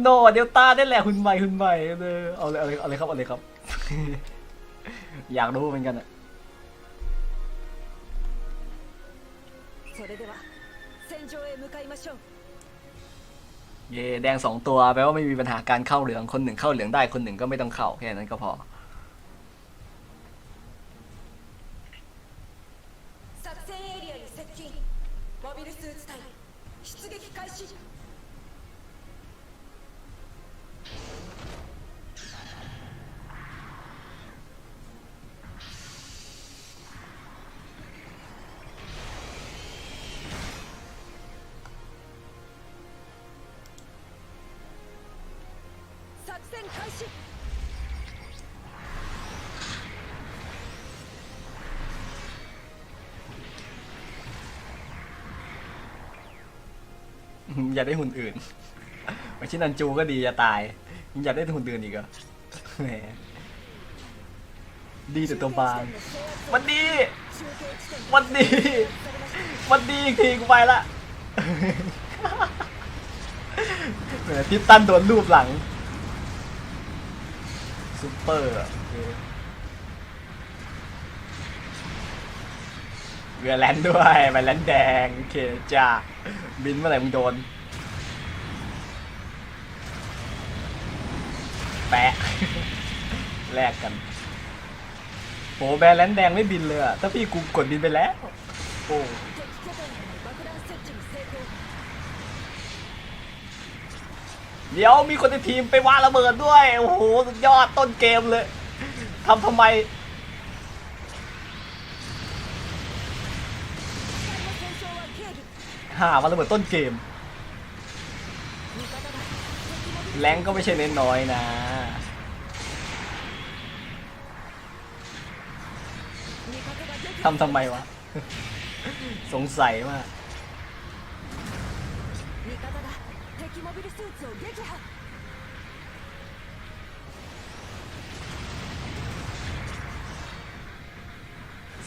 โนเดลต้าได้แหละหุ่นใหม่หุ่นใหม่เออเอาเลยเอาเลยเอาเลยครับเอาเลยครับ อยากรู้เหมือนกันอะเย่แดงสองตัวแปลว่าไม่มีปัญหาการเข้าเหลืองคนหนึ่งเข้าเหลืองได้คนหนึ่งก็ไม่ต้องเข้าแค่นั้นก็พอ 戦开始 อยากได้หุ่นอื่น ไม่ใช่นันจูก็ดีจะตายยังอยากได้หุ่นอื่นอีกเหรอแหมดีแต่ตัวบางมันดี 中継地点 มันดี มันดีอีกทีกูไปละ เหมือนทิปตันโดนรูปหลัง ซุปเปอร์โอเคเรือแลนด์ด้วยไปแลนด์แดงโอเคจ้าบินเมื่อไหร่มึงโดนแปะแลกกันโหแบรนด์แลนด์แดงไม่บินเลยอะถ้าพี่กูกดบินไปแล้ว โอ้ เดี๋ยวมีคนในทีมไปว่าระเบิดด้วย โอ้โห สุดยอดต้นเกมเลยทำทำไม หาว่าระเบิดต้นเกม แรงก็ไม่ใช่เน้นน้อยนะ ทำทำไมวะ สงสัยมาก 敵モビルスーツを撃破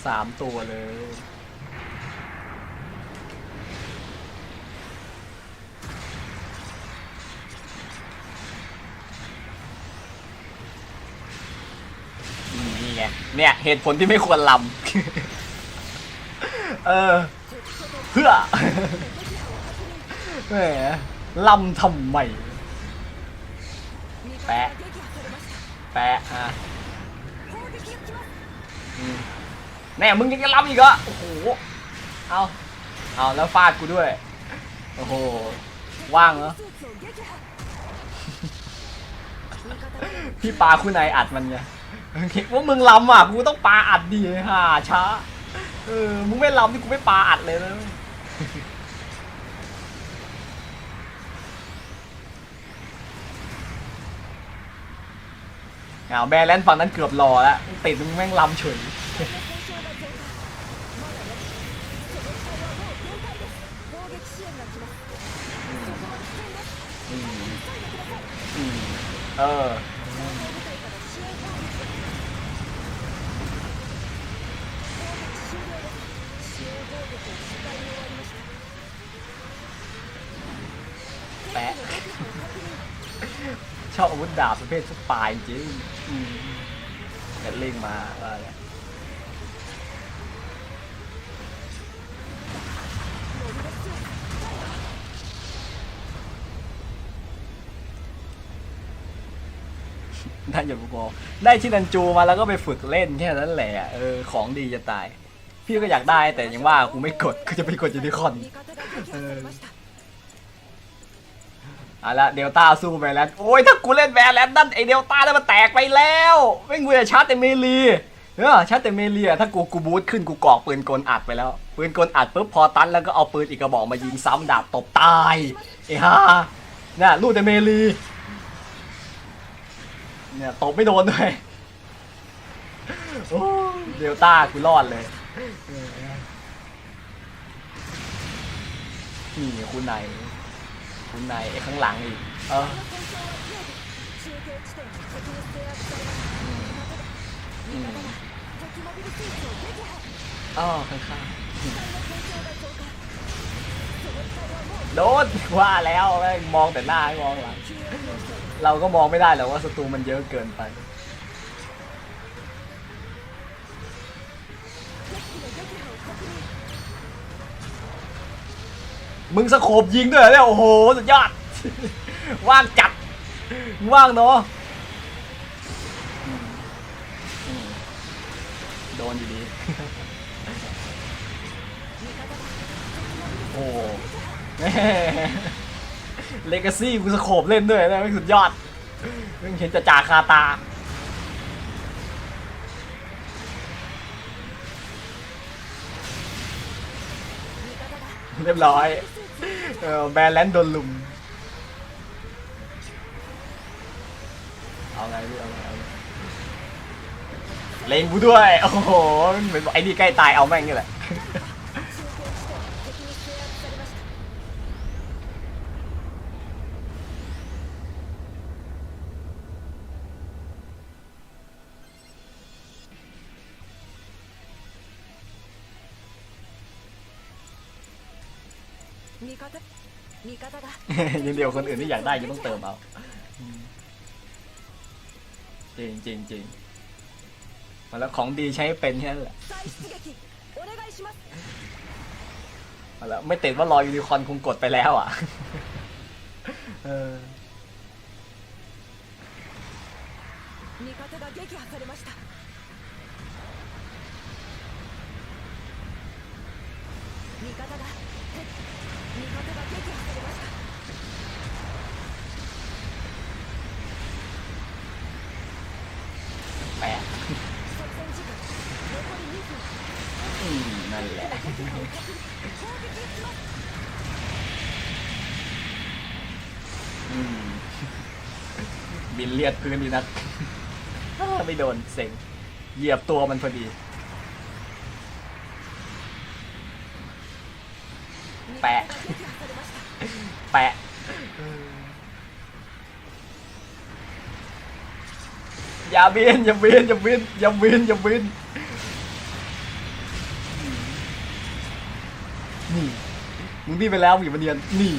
สามตัวเลย นี่ไง เนี่ย เหตุผลที่ไม่ควรลำ เออ เพื่อ แหม ลำทำไมแปะแปะฮะแน่มึงยังจะล้ำอีกเหรอโอ้โหเอาเอาแล้วฟาดกูด้วย โอ้โห ว่างเหรอ พี่ปลาคู่ไายอัดมันไงคิดว่ามึงล้ำอะ กูต้องปลาอัดดีฮ่าช้า เออ มึงไม่ล้ำที่กูไม่ปลาอัดเลยนะ อ้าวแบรนด์ฝั่งนั้นเกือบรอแล้วติดมึงแม่งล้ำเฉยเออแป ชอบอาวุธดาบประเภทสปายจริงกัดเล่งมาว่าเนี่ได้หยดบุกอได้ที่นันจูมาแล้วก็ไปฝึกเล่นแค่นั้นแหละ เออ ของดีจะตาย พี่ก็อยากได้แต่ยังว่ากูไม่กดก็จะไปกดยูนิคอนเออ เอาละเดลต้าสู้แบรนด์โอ้ยถ้ากูเล่นแบรนด์นั่นไอเดลต้าได้มันแตกไปแล้วไม่งูจะชาร์จแต่เมลีเออชาร์จแต่เมลีอะถ้ากูกูบูทขึ้นกูกอกปืนกลอัดไปแล้ว ปืนกลอัดปุ๊บพอตันแล้วก็เอาปืนอีกกระบอกมายิงซ้ำดาบตบตายไอ้ห่าเนี่ยลูกแต่เมลีเนี่ยตบไม่โดนด้วยเดลต้ากูรอดเลยนี่คุณไหนุนายข้างหลังอีก เอออ๋อข้างข้างโดนว่าแล้วแม่งมองแต่หน้าไม่มองหลัง เราก็มองไม่ได้หรอกว่าศัตรูมันเยอะเกินไป มึงสโคบยิงด้วยเหรอเนี่ยโอ้โหสุดยอด ว่างจัดว่างเนาะโดนอยู่ดี โอ้แม่เลกาซี่กูสโคบเล่นด้วยนะแม่งสุดยอดมึงเห็นจะจ่าคาตาเรียบร้อย เออแบรนด์แลนด์โดนลุม เอาไงพี่เอาไงเอาไงเลงกูด้วย โอ้โห เหมือนบอกไอ้นี่ใกล้ตายเอาแม่งนี่แหละ ยังเดียวคนอื่นที่อยากได้ยังต้องเติมเอาจริงจริงจริงมาแล้วของดีใช้เป็นแค่นั้นแหละ 再出撃お願いします มาแล้วไม่ติดว่ารอยูนิคอร์นคงกดไปแล้วอ่ะ เออ 味方が แปะนั่นแหละบินเลียดพื้นดีนักไม่โดนเซ็งเหยียบตัวมันพอดี แปะ แปะอย่าบินอย่าบินอย่าบินอย่าบินอย่าบินนี่มึงบินไปแล้วมึงอย่ามาเนียนนี่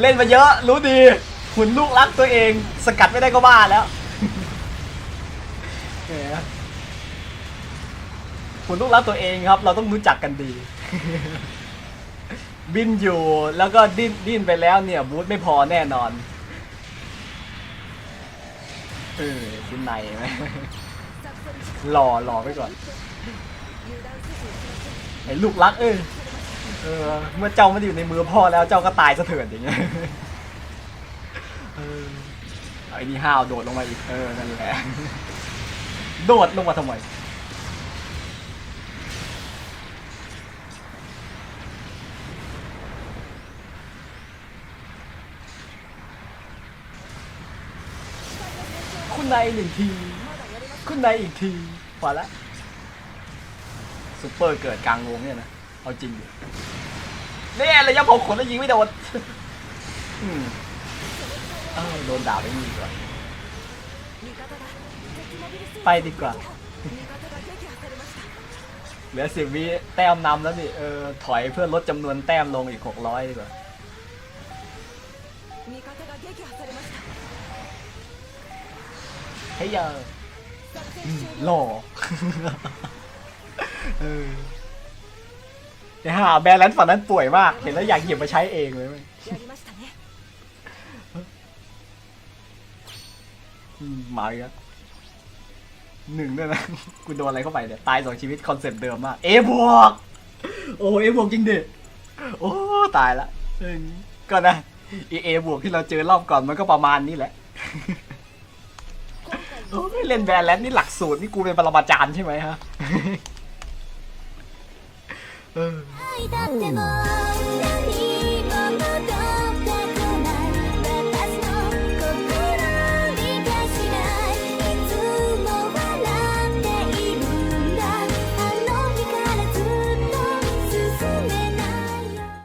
เล่นมาเยอะรู้ดีหุ่นลูกรักตัวเอง สกัดไม่ได้ก็บ้าแล้วหมหุ่นลูกรักตัวเองครับ เราต้องรู้จักกันดี บินอยู่แล้วก็ดิ้นดิ้นไปแล้วเนี่ยบูทไม่พอแน่นอนเออชิ้นในไหมหล่อหล่อไปก่อนไอ้ลูกรักเออเออเมื่อเจ้ามัอยู่ในมือพ่อแล้วเจ้าก็ตายสะเถิดอย่างเงี้ยเออไอ้นี่ห้าวโดดลงมาอีกเออนั่นแหละโดดลงมาทำไม คุณนายหนึ่งที คุณนายอีกทีพอละซุปเปอร์เกิดกลางวงเนี่ยนะ เอาจริงดิเนี่ยรยังผมขนแล้วยิงไม่โดนอืมอโดนด่าไปนี่ดีกว่าไปดีกว่า เหลือสิบวิแต้มนำแล้วนี่เออถอยเพื่อลดจำนวนแต้มลงอีกหกร้อยดีกว่า ให้เยอะหล่อเออเะหาแบรนด์ฝั่งนั้นป่วยมาก เห็นแล้วอยากหยิบมาใช้เองเลยมาอีกแล้หนึ่งด้วยนะกูโดนอะไรเข้าไปเนี่ยตายสองชีวิตคอนเซ็ปต์เดิมมากเอบวกโอ้เอบวกจริงดิโอ้ตายละก็นะเอบวกที่เราเจอรอบก่อนมันก็ประมาณนี้แหละ เล่นแวร์แลนด์นี่หลักสูตรนี่กูเป็นปรมาจารย์ใช่ไหมฮะเออ